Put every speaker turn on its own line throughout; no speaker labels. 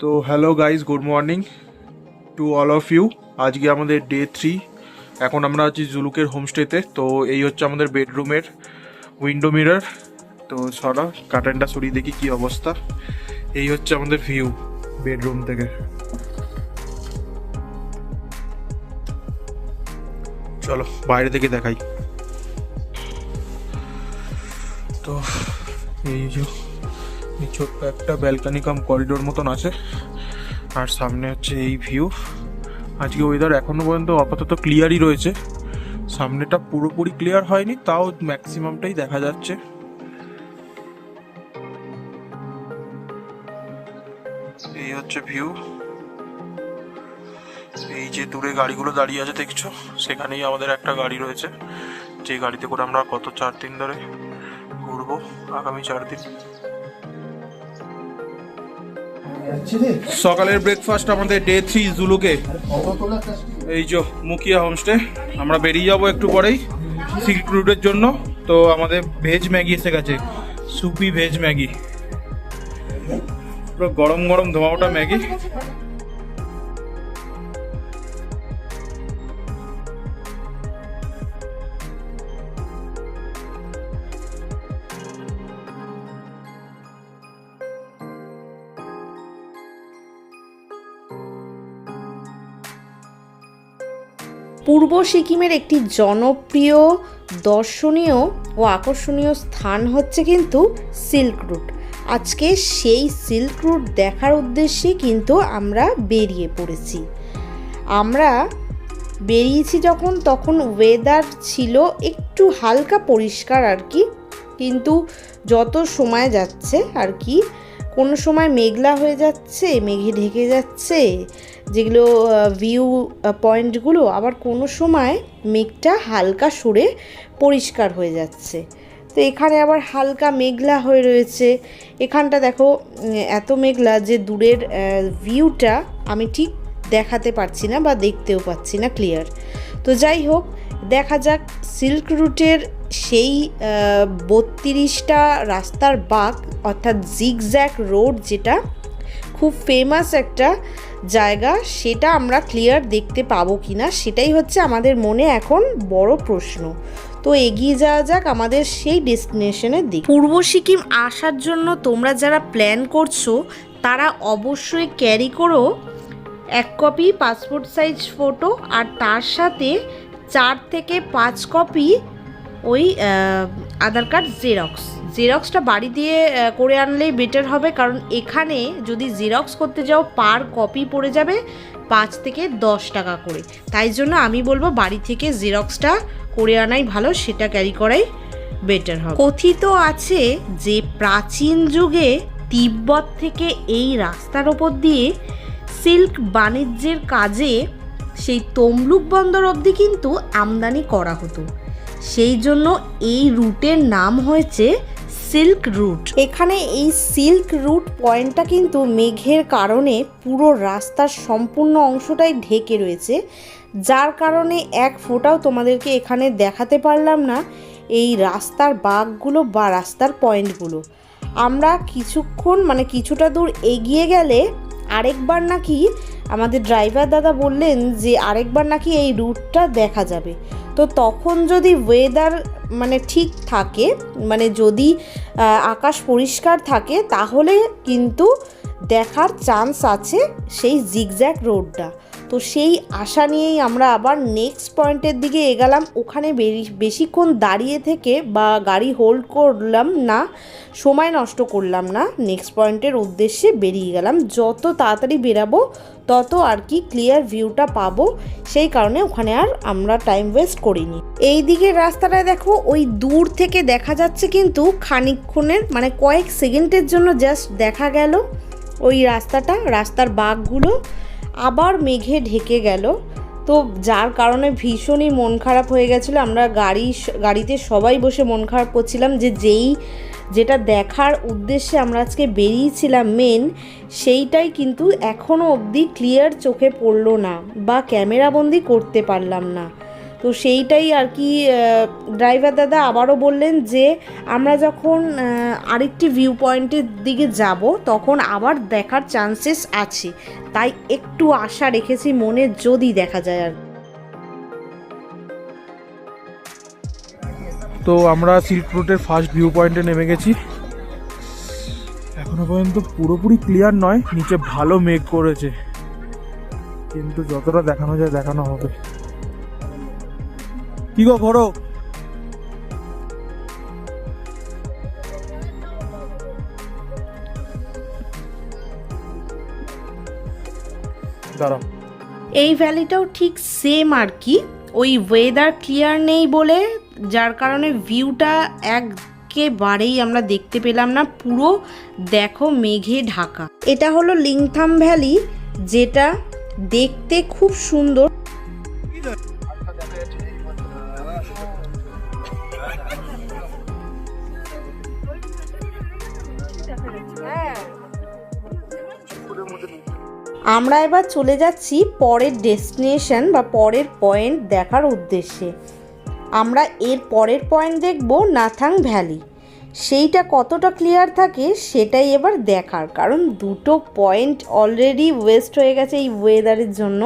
তো hello guys good morning to all of you আজকে আমাদের ডে থ্রি এখন আমরা আছি জুলুকের হোমস্টেতে তো। এই হচ্ছে আমাদের বেডরুমের উইন্ডো মিরর তো সরা কার্টেনটা সরিয়ে দেখি কি অবস্থা। এই হচ্ছে আমাদের ভিউ বেডরুম থেকে। চলো, বাইরে থেকে দেখাই। তো এই যে ছোট্ট একটা ব্যালকানি কাম করিডোর মতন আছে। আর সামনে হচ্ছে এই ভিউ আজকে ওয়েদার এখনও পর্যন্ত আপাতত ক্লিয়ারই রয়েছে। সামনেটা পুরোপুরি ক্লিয়ার হয়নি, তাও ম্যাক্সিমামটাই দেখা যাচ্ছে। এই হচ্ছে ভিউ এই যে দূরে গাড়িগুলো দাঁড়িয়ে আছে, দেখছ? সেখানেই আমাদের একটা গাড়ি রয়েছে। যে গাড়িতে করে আমরা গত চার দিন ধরে ঘুরবো, আগামী চার দিন। সকালের ব্রেকফাস্ট আমাদের ডে থ্রি জুলুকে। এই যে মুখিয়া হোমস্টে আমরা বেরিয়ে যাব একটু পরেই সিল্ক রুটের জন্য। তো আমাদের ভেজ ম্যাগি এসে গেছে, সুপি ভেজ ম্যাগি। পুরো গরম গরম ধোয়া ওটা ম্যাগি।
পূর্ব সিকিমের একটি জনপ্রিয়, দর্শনীয় ও আকর্ষণীয় স্থান হচ্ছে কিন্তু সিল্ক রুট। আজকে সেই সিল্ক রুট দেখার উদ্দেশ্যে কিন্তু আমরা বেরিয়ে পড়েছি। আমরা বেরিয়েছি যখন, তখন ওয়েদার ছিল একটু হালকা পরিষ্কার আর কি, কিন্তু যত সময় যাচ্ছে আর কি, কোনো সময় মেঘলা হয়ে যাচ্ছে, মেঘে ঢেকে যাচ্ছে যেগুলো ভিউ পয়েন্টগুলো আবার কোনো সময় মেঘটা হালকা সুরে পরিষ্কার হয়ে যাচ্ছে। তো এখানে আবার হালকা মেঘলা হয়ে রয়েছে। এখানটা দেখো এত মেঘলা যে দূরের ভিউটা আমি ঠিক দেখাতে পারছি না বা দেখতেও পাচ্ছি না ক্লিয়ার তো যাই হোক, দেখা যাক সিল্ক রুটের সেই বত্রিশটা রাস্তার বাঁক অর্থাৎ জিগজ্যাক রোড যেটা খুব ফেমাস একটা জায়গা, সেটা আমরা ক্লিয়ার দেখতে পাবো কি না সেটাই হচ্ছে আমাদের মনে এখন বড় প্রশ্ন। তো এগিয়ে যাওয়া যাক আমাদের সেই ডেস্টিনেশনের দিক। পূর্ব সিকিম আসার জন্য তোমরা যারা প্ল্যান করছ, তারা অবশ্যই ক্যারি করো এক কপি পাসপোর্ট সাইজ ফটো আর তার সাথে চার থেকে পাঁচ কপি ওই আধার কার্ড জেরক্স জেরক্সটা বাড়ি দিয়ে করে আনলেই বেটার হবে। কারণ এখানে যদি জেরক্স করতে যাও পার কপি পড়ে যাবে পাঁচ থেকে দশ টাকা করে। তাই জন্য আমি বলব বাড়ি থেকে জেরক্সটা করে আনাই ভালো, সেটা ক্যারি করাই বেটার হবে। কথিত আছে যে প্রাচীন যুগে তিব্বত থেকে এই রাস্তার ওপর দিয়ে সিল্ক বাণিজ্যের কাজে সেই তমলুক বন্দর অবধি কিন্তু আমদানি করা হতো। সেই জন্য এই রুটের নাম হয়েছে সিল্ক রুট। এখানে এই সিল্ক রুট পয়েন্টটা কিন্তু মেঘের কারণে পুরো রাস্তার সম্পূর্ণ অংশটাই ঢেকে রয়েছে। যার কারণে এক ফোঁটাও তোমাদেরকে এখানে দেখাতে পারলাম না এই রাস্তার বাঘগুলো বা রাস্তার পয়েন্টগুলো। আমরা কিছুক্ষণ মানে কিছুটা দূর এগিয়ে গেলে আরেকবার নাকি আমাদের ড্রাইভার দাদা বললেন যে আরেকবার নাকি এই রুটটা দেখা যাবে। তো তখন যদি ওয়েদার মানে ঠিক থাকে মানে যদি আকাশ পরিষ্কার থাকে, তাহলে কিন্তু দেখার চান্স আছে সেই জিগজ্যাক রোডটা তো সেই আশা নিয়েই আমরা আবার নেক্সট পয়েন্টের দিকে এগালাম। ওখানে বেশিক্ষণ দাঁড়িয়ে থেকে বা গাড়ি হোল্ড করলাম না, সময় নষ্ট করলাম না নেক্সট পয়েন্টের উদ্দেশ্যে বেরিয়ে গেলাম। যত তাড়াতাড়ি বেরাবো, তত আর কি ক্লিয়ার ভিউটা পাবো। সেই কারণে ওখানে আর আমরা টাইম ওয়েস্ট করিনি। এই দিকের রাস্তাটায় দেখো, ওই দূর থেকে দেখা যাচ্ছে কিন্তু খানিকক্ষণের মানে কয়েক সেকেন্ডের জন্য জাস্ট দেখা গেল ওই রাস্তাটা, রাস্তার বাঘগুলো। আবার মেঘে ঢেকে গেল। তো যার কারণে ভীষণই মন খারাপ হয়ে গেছিল। আমরা গাড়ি গাড়িতে সবাই বসে মন খারাপ করছিলাম যে যেই, যেটা দেখার উদ্দেশ্যে আমরা আজকে বেরিয়েছিলাম মেন সেইটাই কিন্তু এখনও অবধি ক্লিয়ার চোখে পড়ল না বা ক্যামেরাবন্দি করতে পারলাম না। তো সেইটাই আর কি ড্রাইভার দাদা আবারও বললেন যে আমরা যখন আরেকটি ভিউ পয়েন্টের দিকে যাব, তখন আবার দেখার চান্সেস আছে। তাই একটু আশা রেখেছি মনে যদি দেখা যায় আর
তো আমরা সিল্ক রুটের ফার্স্ট ভিউ পয়েন্টে নেমে গেছি। এখনও পর্যন্ত পুরোপুরি ক্লিয়ার নয়, নিচে ভালো মেঘ করেছে। কিন্তু যতটা দেখানো যায়, দেখানো হবে। কি গো ঘোরো
এই ভ্যালিটাও ঠিক সেম আর কি। ওই ওয়েদার ক্লিয়ার নেই বলে, যার কারণে ভিউটা একেবারেই আমরা দেখতে পেলাম না। পুরো দেখো মেঘে ঢাকা। এটা হলো লিংথাম ভ্যালি যেটা দেখতে খুব সুন্দর। আমরা এবার চলে যাচ্ছি পরের ডেস্টিনেশন বা পরের পয়েন্ট দেখার উদ্দেশ্যে। আমরা এর পরের পয়েন্ট দেখব নাথাং ভ্যালি। সেইটা কতটা ক্লিয়ার থাকে সেটাই এবার দেখার, কারণ দুটো পয়েন্ট অলরেডি ওয়েস্ট হয়ে গেছে এই ওয়েদারের জন্য।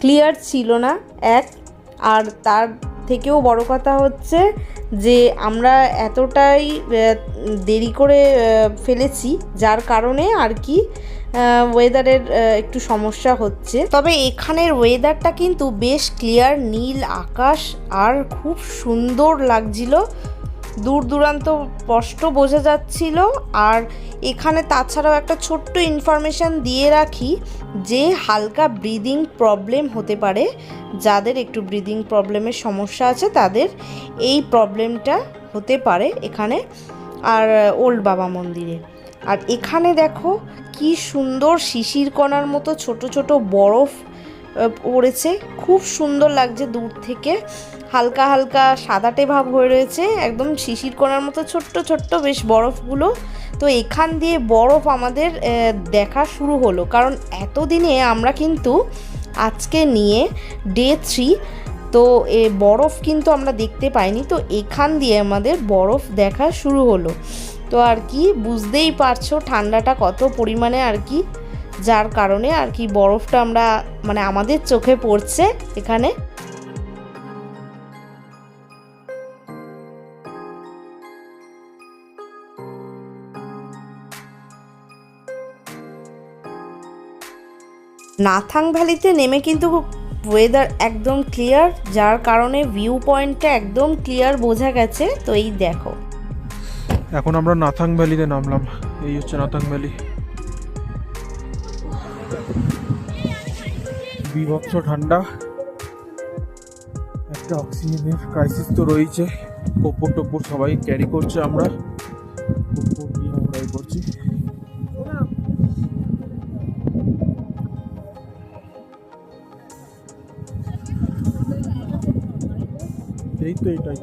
ক্লিয়ার ছিল না এক, আর তার থেকেও বড় কথা হচ্ছে যে আমরা এতটাই দেরি করে ফেলেছি, যার কারণে আর কি ওয়েদারের একটু সমস্যা হচ্ছে। তবে এখানের ওয়েদারটা কিন্তু বেশ ক্লিয়ার নীল আকাশ, আর খুব সুন্দর লাগছিল। দূর দূরান্ত স্পষ্ট বোঝা যাচ্ছিল। আর এখানে তাছাড়াও একটা ছোট্ট ইনফরমেশান দিয়ে রাখি যে হালকা ব্রিদিং প্রবলেম হতে পারে। যাদের একটু ব্রিদিং প্রবলেমের সমস্যা আছে, তাদের এই প্রবলেমটা হতে পারে এখানে। আর ওল্ড বাবা মন্দিরে। আর এখানে দেখো কি সুন্দর শিশির কণার মতো ছোট ছোট বরফ পড়েছে। খুব সুন্দর লাগছে দূর থেকে। হালকা হালকা সাদাটে ভাব হয়ে রয়েছে। একদম শিশির কণার মতো ছোট্ট ছোট্ট বেশ বরফগুলো। তো এখান দিয়ে বরফ আমাদের দেখা শুরু হলো। কারণ এতদিনে আমরা কিন্তু আজকে নিয়ে ডে থ্রি, তো এ বরফ কিন্তু আমরা দেখতে পাইনি। তো এখান দিয়ে আমাদের বরফ দেখা শুরু হলো। তো আর কি, বুঝতেই পারছ ঠান্ডাটা কত পরিমাণে আর কি, যার কারণে আর কি বরফটা আমরা মানে আমাদের চোখে পড়ছে এখানে। নাথাং ভ্যালিতে নেমে কিন্তু ওয়েদার একদম ক্লিয়ার যার কারণে ভিউ পয়েন্টটা একদম ক্লিয়ার বোঝা গেছে, তো এই দেখো।
এখন আমরা নাথাং ভ্যালিতে নামলাম। এই হচ্ছে নাথাং ভ্যালি। বিভৎস ঠান্ডা। একটা অক্সিজেনের ক্রাইসিস তো রয়েছে। কপ্পর টপ্পর সবাই ক্যারি করছে আমরা। কপ্পর নিয়ে আমরা করছি। এই তো এটাই।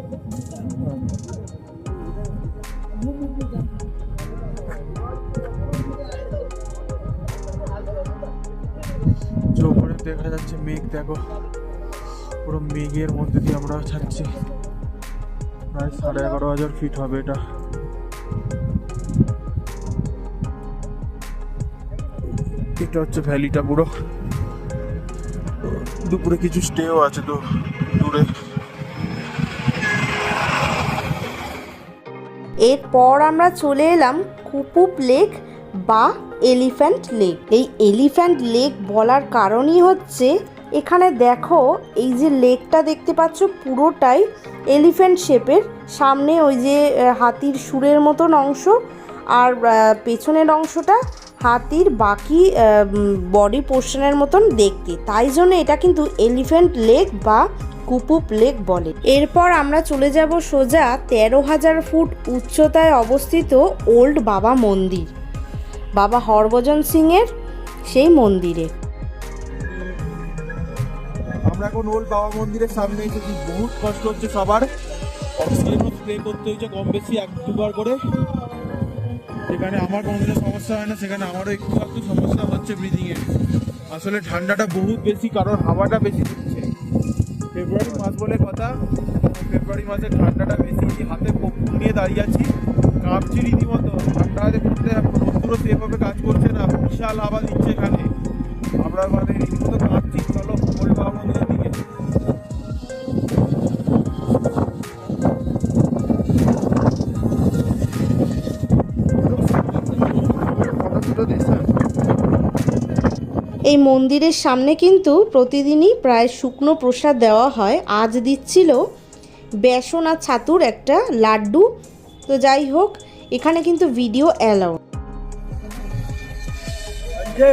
দেখা যাচ্ছে মেঘ, দেখো। পুরো মেঘের মধ্যে দিয়ে আমরা ছাড়ছি। প্রায় সাড়ে এগারো হাজার ফিট হবে এটা। এটা হচ্ছে ভ্যালিটা পুরো। দুপুরে কিছু স্টেও আছে তো দূরে।
এরপর আমরা চলে এলাম কুপুপ লেক বা এলিফ্যান্ট লেক। এই এলিফ্যান্ট লেক বলার কারণই হচ্ছে, এখানে দেখো এই যে লেকটা দেখতে পাচ্ছ পুরোটাই এলিফ্যান্ট শেপের। সামনে ওই যে হাতির সুরের মতন অংশ আর পেছনের অংশটা হাতির বাকি বডি পোর্শনের মতন দেখতে। তাই জন্য এটা কিন্তু এলিফ্যান্ট লেক বা কুপুপ লেক বলে। এরপর আমরা চলে যাব সোজা তেরো হাজার ফুট উচ্চতায় অবস্থিত ওল্ড বাবা মন্দির। বাবা হরভজন সিংয়ের সেই মন্দিরে।
আমরা এখন ওল্ড বাবা মন্দিরের সামনে এসেছি। বহুত কষ্ট হচ্ছে সবার। অক্সিজেন স্প্রে করতে হয়েছে কম বেশি এক দুবার করে। যেখানে আমার কোনো সমস্যা হয় না সেখানে আমারও একটু একটু সমস্যা হচ্ছে ব্রিদিং এর আসলে ঠান্ডাটা বহুত বেশি কারণ হাওয়াটা বেশি দিচ্ছে। ফেব্রুয়ারি মাস বলে কথা। ফেব্রুয়ারি মাসে ঠান্ডাটা বেশি হাতে নিয়ে দাঁড়িয়ে আছি। কাঁপছি রীতিমতো। ঠান্ডা হাতে করতে রোদ্দুরও সেভাবে কাজ করছে না, বিশাল হাওয়া দিচ্ছে এখানে। আমরা মানে রীতিমতো কাঁপছি। চলো বলব আমাদের
এই মন্দিরের সামনে কিন্তু প্রতিদিনই প্রায় শুকনো প্রসাদ দেওয়া হয় আজ দিচ্ছিল বেসন আর ছাতুর একটা লাড্ডু তো যাই হোক এখানে কিন্তু ভিডিও অ্যালাউ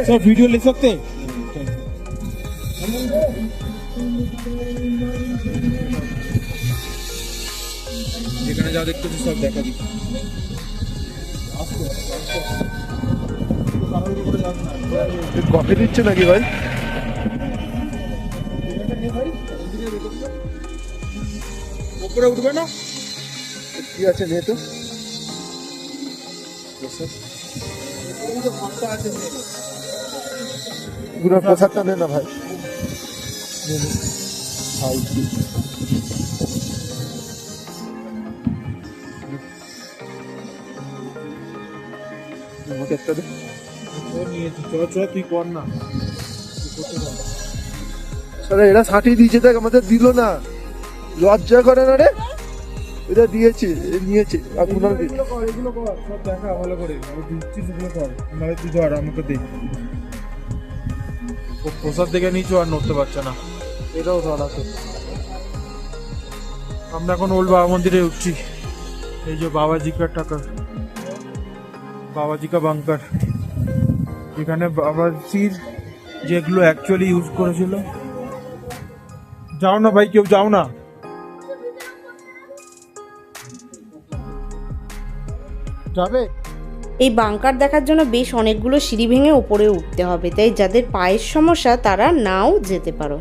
सर वीडियो ले सकते हैं যেখানে যা দেখতেছি সব দেখা দিচ্ছি
কফি দিচ্ছে নাকি ভাই?
উপরে উঠবে না?
কি আছে যেহেতু? পুরো প্রসাদটা নে না ভাই। খাই আমাকে একটা দে। আরে এরা ষাটিয়ে দিয়েছে দেখ আমাদের দিল না। লজ্জা করে না রে? এটা দিয়েছে নিয়েছে আর পুনর
এগুলো কর এগুলো কর সব দেখা ভালো করে এগুলো কর নাহলে তুই ধর আমাকে দে ও প্রসাদ দেখে নিচু আর নড়তে পারছে না।
এটাও ধর আছে।
আমরা এখন ওল্ড বাবা মন্দিরে উঠছি। এই যে বাবাজি কা টাকা? বাবাজি কা বাংকার। এখানে বাবাজির যেগুলো অ্যাকচুয়ালি ইউজ করেছিল। যাও না ভাই, কেউ যাও না।
যাবে?
এই বাংকার দেখার জন্য বেশ অনেকগুলো সিঁড়ি ভেঙে উপরে উঠতে হবে, তাই যাদের পায়ের সমস্যা তারা নাও যেতে পারো।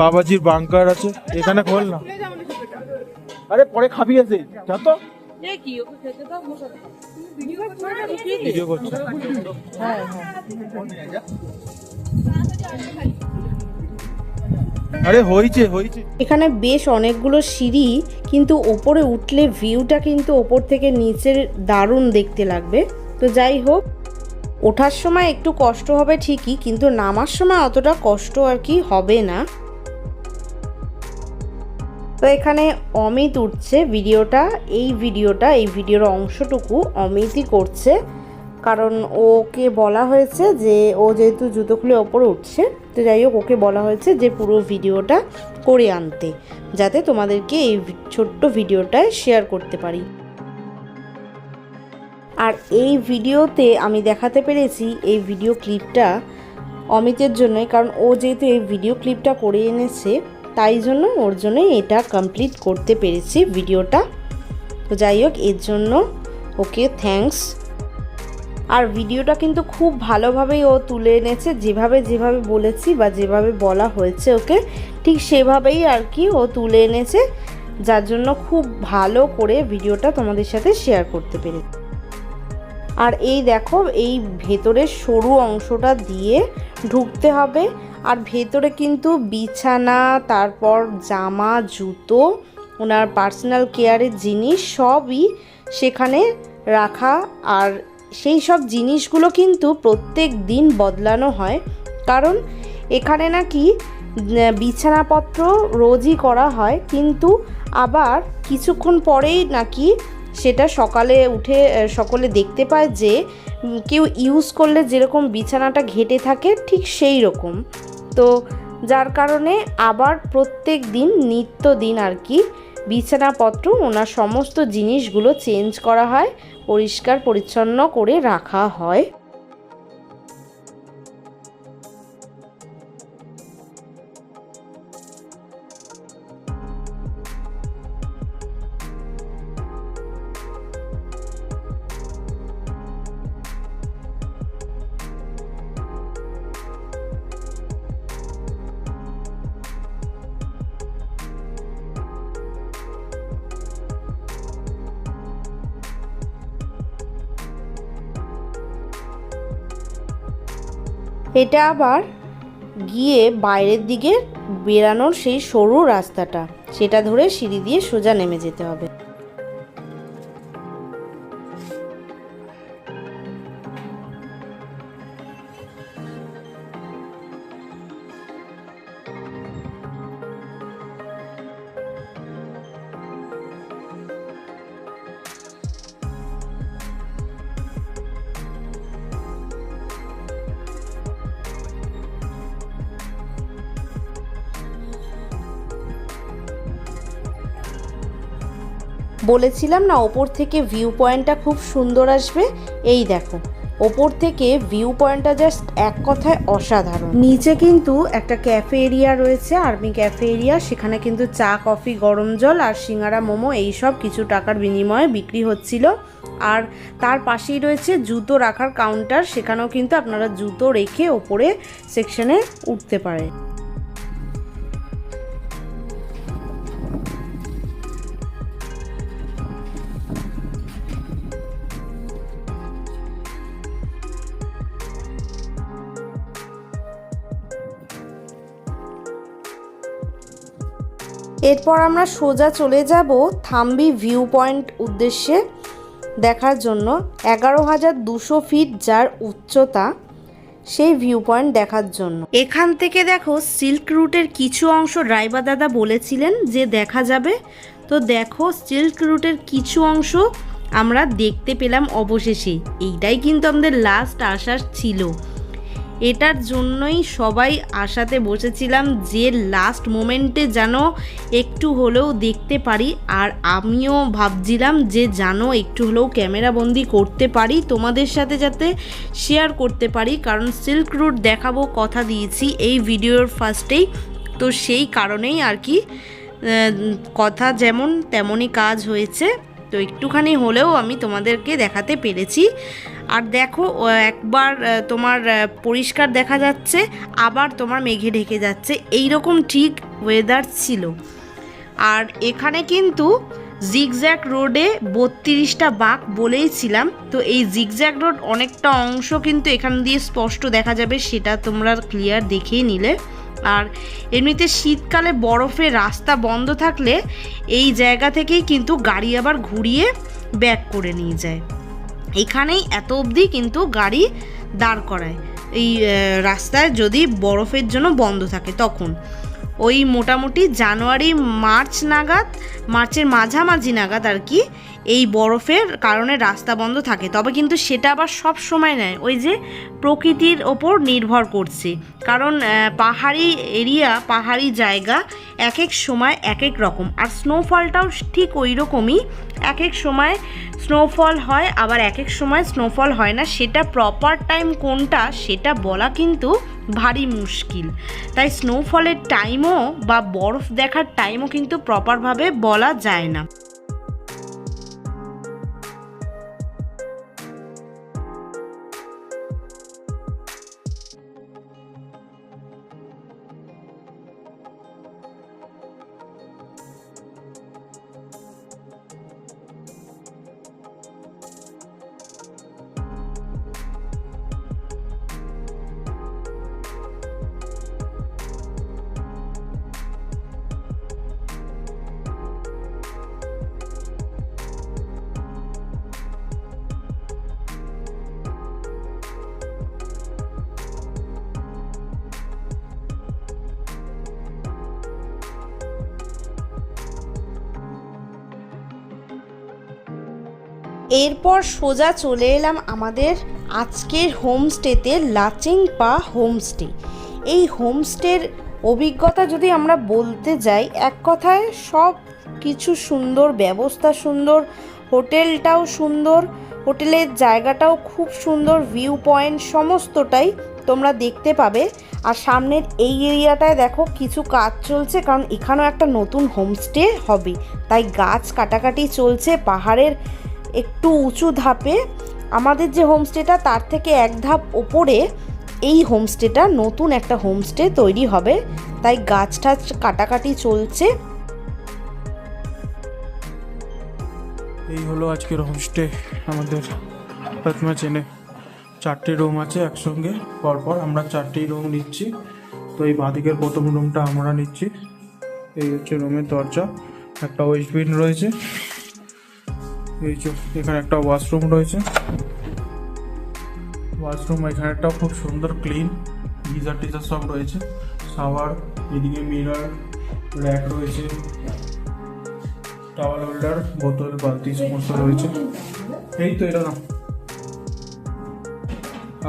বাবাজির বাংকার আছে। এখানে খোল না। আরে, পরে খাবি আছে যা তো। আরে হয়েছে হয়েছে
এখানে বেশ অনেকগুলো সিঁড়ি, কিন্তু ওপরে উঠলে ভিউটা কিন্তু ওপর থেকে নিচের দারুণ দেখতে লাগবে। তো যাই হোক, ওঠার সময় একটু কষ্ট হবে ঠিকই, কিন্তু নামার সময় অতটা কষ্ট আর কি হবে না। তো এখানে অমিত উঠছে ভিডিওটা, এই ভিডিওটা, এই ভিডিওর অংশটুকু অমিতই করছে। কারণ ওকে বলা হয়েছে যে, ও যেহেতু জুতো খুলে ওপরে উঠছে, তো যাই হোক ওকে বলা হয়েছে যে, পুরো ভিডিওটা করে আনতে, যাতে তোমাদেরকে এই ছোট্ট ভিডিওটায় শেয়ার করতে পারি। আর এই ভিডিওতে আমি দেখাতে পেরেছি, এই ভিডিও ক্লিপটা অমিতের জন্যই, কারণ ও যেহেতু এই ভিডিও ক্লিপটা করে এনেছে তাই জন্য ওর জন্যই এটা কমপ্লিট করতে পেরেছি ভিডিওটা। তো যাই হোক, এর জন্য ওকে থ্যাঙ্কস আর ভিডিওটা কিন্তু খুব ভালোভাবেই ও তুলে এনেছে, যেভাবে যেভাবে বলেছি বা যেভাবে বলা হয়েছে ওকে, ঠিক সেভাবেই আর কি ও তুলে এনেছে, যার জন্য খুব ভালো করে ভিডিওটা তোমাদের সাথে শেয়ার করতে পেরেছি। আর এই দেখো, এই ভেতরের সরু অংশটা দিয়ে ঢুকতে হবে আর ভেতরে কিন্তু বিছানা, তারপর জামা, জুতো, ওনার পার্সোনাল কেয়ারের জিনিস সবই সেখানে রাখা। আর সেই সব জিনিসগুলো কিন্তু প্রত্যেক দিন বদলানো হয়। কারণ এখানে নাকি বিছানাপত্র রোজই করা হয়। কিন্তু আবার কিছুক্ষণ পরেই নাকি সেটা সকালে উঠে সকলে দেখতে পায় যে কেউ ইউজ করলে যেরকম বিছানাটা ঘেটে থাকে, ঠিক সেই রকম। তো যার কারণে আবার প্রত্যেক দিন নিত্য দিন আর কি বিছানাপত্র, ওনার সমস্ত জিনিসগুলো চেঞ্জ করা হয়, পরিষ্কার পরিচ্ছন্ন করে রাখা হয়। এটা আবার গিয়ে বাইরের দিকে বেরানোর সেই সরু রাস্তাটা। সেটা ধরে সিঁড়ি দিয়ে সোজা নেমে যেতে হবে। বলেছিলাম না, ওপর থেকে ভিউ পয়েন্টটা খুব সুন্দর আসবে। এই দেখো, ওপর থেকে ভিউ পয়েন্টটা জাস্ট এক কথায় অসাধারণ। নিচে কিন্তু একটা ক্যাফে এরিয়া রয়েছে আর্মি ক্যাফে এরিয়া সেখানে কিন্তু চা কফি গরম জল আর সিঙ্গারা, মোমো এইসব কিছু টাকার বিনিময়ে বিক্রি হচ্ছিল। আর তার পাশেই রয়েছে জুতো রাখার কাউন্টার সেখানেও কিন্তু আপনারা জুতো রেখে ওপরে সেকশনে উঠতে পারে এরপর আমরা সোজা চলে যাব থাম্বি ভিউ পয়েন্ট উদ্দেশ্যে দেখার জন্য। এগারো হাজার দুশো ফিট যার উচ্চতা, সেই ভিউ পয়েন্ট দেখার জন্য। এখান থেকে দেখো সিল্ক রুটের কিছু অংশ ড্রাইভার দাদা বলেছিলেন যে দেখা যাবে। তো দেখো সিল্ক রুটের কিছু অংশ আমরা দেখতে পেলাম অবশেষে। এইটাই কিন্তু আমাদের লাস্ট আশা ছিল। এটার জন্যই সবাই আশাতে বসেছিলাম যে লাস্ট মোমেন্টে যেন একটু হলেও দেখতে পারি। আর আমিও ভাবছিলাম যে যেন একটু হলেও ক্যামেরা বন্দি করতে পারি, তোমাদের সাথে যাতে শেয়ার করতে পারি। কারণ সিল্ক রুট দেখাবো, কথা দিয়েছি এই ভিডিওর ফার্স্টেই তো সেই কারণেই আর কি কথা যেমন তেমনই কাজ হয়েছে। তো একটুখানি হলেও আমি তোমাদেরকে দেখাতে পেরেছি। আর দেখো একবার তোমার পরিষ্কার দেখা যাচ্ছে, আবার তোমার মেঘে ঢেকে যাচ্ছে। এই রকম ঠিক ওয়েদার ছিল। আর এখানে কিন্তু জিগজ্যাক রোডে বত্রিশটা বাঁক বলেইছিলাম তো এই জিগজ্যাক রোড অনেকটা অংশ কিন্তু এখান দিয়ে স্পষ্ট দেখা যাবে, সেটা তোমরা ক্লিয়ার দেখেই নিলে। আর এমনিতে শীতকালে বরফে রাস্তা বন্ধ থাকলে এই জায়গা থেকেই কিন্তু গাড়ি আবার ঘুরিয়ে ব্যাক করে নিয়ে যায়। এখানেই এত অবধি কিন্তু গাড়ি দাঁড় করায়। এই রাস্তায় যদি বরফের জন্য বন্ধ থাকে, তখন। ওই মোটামুটি জানুয়ারি, মার্চ নাগাদ, মার্চের মাঝামাঝি নাগাদ আর কি এই বরফের কারণে রাস্তা বন্ধ থাকে। তবে কিন্তু সেটা আবার সব সময় নেয়। ওই যে প্রকৃতির ওপর নির্ভর করছে। কারণ পাহাড়ি এরিয়া, পাহাড়ি জায়গা এক এক সময় এক এক রকম। আর স্নোফলটাও ঠিক ওই রকমই এক এক সময় স্নোফল হয়, আবার এক এক সময় স্নোফল হয় না। সেটা প্রপার টাইম কোনটা, সেটা বলা কিন্তু ভারী মুশকিল। তাই স্নোফলের টাইমও বা বরফ দেখার টাইমও কিন্তু প্রপারভাবে বলা যায় না। এরপর সোজা চলে এলাম আমাদের আজকের হোমস্টেতে লাচিং পা হোমস্টে। এই হোমস্টের অভিজ্ঞতা যদি আমরা বলতে যাই, এক কথায় সব কিছু সুন্দর, ব্যবস্থা সুন্দর, হোটেলটাও সুন্দর, হোটেলের জায়গাটাও খুব সুন্দর, ভিউ পয়েন্ট সমস্তটাই তোমরা দেখতে পাবে। আর সামনের এই এরিয়াটায় দেখো কিছু কাজ চলছে, কারণ এখানেও একটা নতুন হোমস্টে হবে। তাই গাছ কাটাকাটি চলছে, পাহাড়ের একটু উঁচু ধাপে আমাদের যে হোমস্টেটা, তার থেকে এক ধাপ ওপরে এই হোমস্টেটা নতুন একটা হোমস্টে তৈরি হবে। তাই গাছ টাছ কাটাকাটি চলছে।
এই হলো আজকের হোমস্টে আমাদের প্রথমা চেনে। চারটে রুম আছে একসঙ্গে। পরপর আমরা চারটেই রুম নিচ্ছি। তো এই বাঁদিকের প্রথম রুমটা আমরা নিচ্ছি। এই হচ্ছে রুমের দরজা। একটা ওয়েস্টবিন রয়েছে। এই যে এখানে একটা ওয়াশরুম রয়েছে। ওয়াশরুম এখানেটাও খুব সুন্দর, ক্লিন। গিজার টিজার সব রয়েছে। শাওয়ার, এদিকে মিরর, র্যাক রয়েছে। টাওয়াল হোল্ডার, বোতল, বালতি, সমস্ত রয়েছে। এই তো এটা না।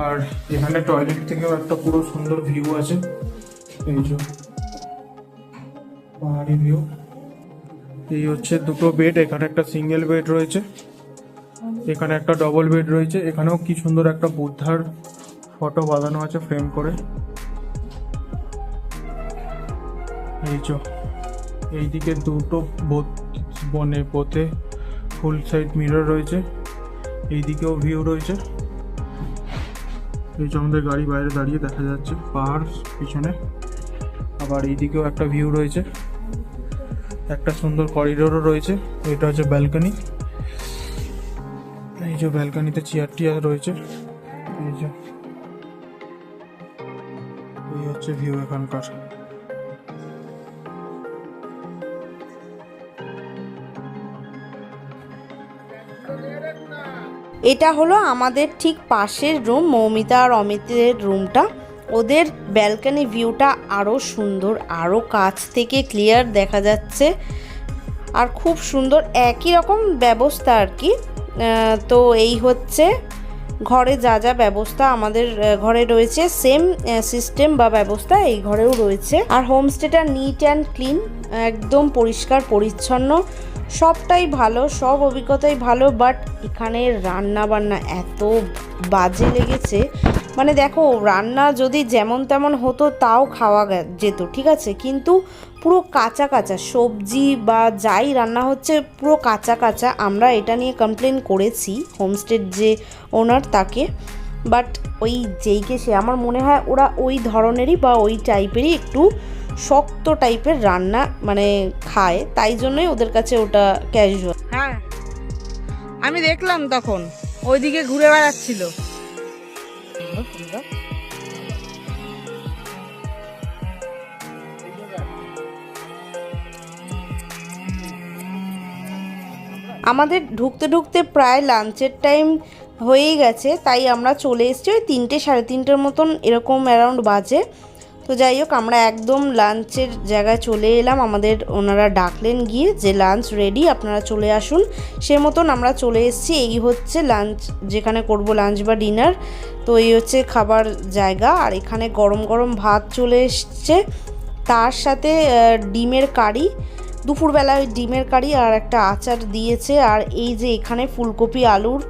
আর এখানে টয়লেট থেকেও একটা পুরো সুন্দর ভিউ আছে। এই যে পাহাড়ি ভিউ। এই হচ্ছে দুটো বেড এখানে একটা সিঙ্গেল বেড রয়েছে, এখানে একটা ডবল বেড রয়েছে, এখানেও কি সুন্দর একটা বুদ্ধার ফটো বাঁধানো আছে ফ্রেম করে। এই যে, এইদিকে দুটো বনে পোতে ফুল সাইড মিরর রয়েছে, এইদিকেও ভিউ রয়েছে। এই যে আমাদের গাড়ি বাইরে দাঁড়িয়ে দেখা যাচ্ছে, পাহাড় পিছনে, আবার এইদিকেও একটা ভিউ রয়েছে। একটা সুন্দর করিডোরও রয়েছে, এটা হচ্ছে ব্যালকনি এই যে ব্যালকনিতে চেয়ার টিয়ার রয়েছে, এই যে। এই হচ্ছে ভিউ এখানকার।
এটা হলো আমাদের ঠিক পাশের রুম মৌমিতা আর অমিতের রুমটা ওদের ব্যালকনি ভিউটা আরও সুন্দর আরও কাছ থেকে ক্লিয়ার দেখা যাচ্ছে। আর খুব সুন্দর, একই রকম ব্যবস্থা আর কি। তো এই হচ্ছে, ঘরে যা যা ব্যবস্থা আমাদের ঘরে রয়েছে সেম সিস্টেম বা ব্যবস্থা এই ঘরেও রয়েছে। আর হোমস্টেটা নিট অ্যান্ড ক্লিন একদম পরিষ্কার, পরিচ্ছন্ন। সবটাই ভালো, সব অভিজ্ঞতাই ভালো বাট এখানে রান্না বান্না এত বাজে লেগেছে। মানে দেখো, রান্না যদি যেমন তেমন হতো, তাও খাওয়া যেত, ঠিক আছে? কিন্তু পুরো কাঁচা কাঁচা, সবজি বা যাই রান্না হচ্ছে, পুরো কাঁচা কাঁচা। আমরা এটা নিয়ে কমপ্লেন করেছি হোমস্টের যে ওনার তাকে। বাট ওই যেইকে সে, আমার মনে হয় ওরা ওই ধরনেরই বা ওই টাইপেরই একটু শক্ত টাইপের রান্না মানে খায়। তাই জন্যই ওদের কাছে ওটা ক্যাজুয়াল
হ্যাঁ। আমি দেখলাম তখন, ওইদিকে ঘুরে বেড়াচ্ছিল।
আমাদের ঢুকতে ঢুকতে প্রায় লাঞ্চের টাইম হয়েই গেছে, তাই আমরা চলে এসেছি ওই তিনটে সাড়ে তিনটের মতন এরকম অ্যারাউন্ড বাজে। তো যাই হোক, আমরা একদম লাঞ্চের জায়গায় চলে এলাম। আমাদের ওনারা ডাকলেন গিয়ে যে, লাঞ্চ রেডি আপনারা চলে আসুন। সে মতন আমরা চলে এসেছি। এই হচ্ছে লাঞ্চ, যেখানে করব লাঞ্চ বা ডিনার। তো এই হচ্ছে খাবার জায়গা। আর এখানে গরম গরম ভাত চলে এসছে। তার সাথে ডিমের কারি। দুপুরবেলা ওই ডিমের কারি আর একটা আচার দিয়েছে। আর এই যে, এখানে ফুলকপি আলুর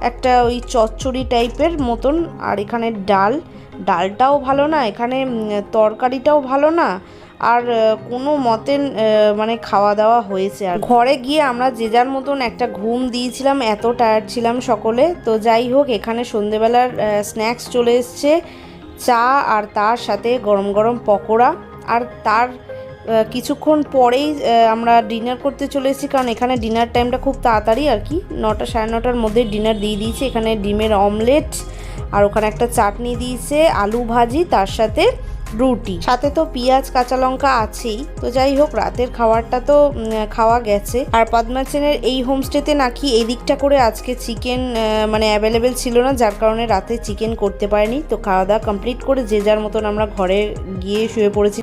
একটা ওই চচ্চড়ি টাইপের মতন। আর এখানে ডাল। ডালটাও ভালো না, এখানে তরকারিটাও ভালো না, আর কোনো মতে মানে খাওয়া দাওয়া হয়েছে আর। ঘরে গিয়ে আমরা যে যার মতন একটা ঘুম দিয়েছিলাম, এত টায়ার্ড ছিলাম সকলে। তো যাই হোক, এখানে সন্ধেবেলার স্ন্যাক্স চলে এসছে, চা আর তার সাথে গরম গরম পকোড়া। আর তার কিছুক্ষণ পরেই আমরা ডিনার করতে চলে এসেছি, কারণ এখানে ডিনার টাইমটা খুব তাড়াতাড়ি আর কি। নটা সাড়ে নটার মধ্যে ডিনার দিয়ে দিয়েছি, এখানে ডিমের অমলেট আর ওখানে একটা চাটনি দিয়েছে, আলু ভাজি, তার সাথে রুটি। সাথে তো পেঁয়াজ, কাঁচা লঙ্কা আছেই। তো যাই হোক, রাতের খাবারটা তো খাওয়া গেছে। আর পদ্মাচেনের এই হোমস্টেতে নাকি এই দিকটা করে আজকে চিকেন মানে অ্যাভেলেবেল ছিল না, যার কারণে রাতে চিকেন করতে পারেনি। তো খাওয়া দাওয়া কমপ্লিট করে যে যার মতন আমরা ঘরে গিয়ে শুয়ে পড়েছি।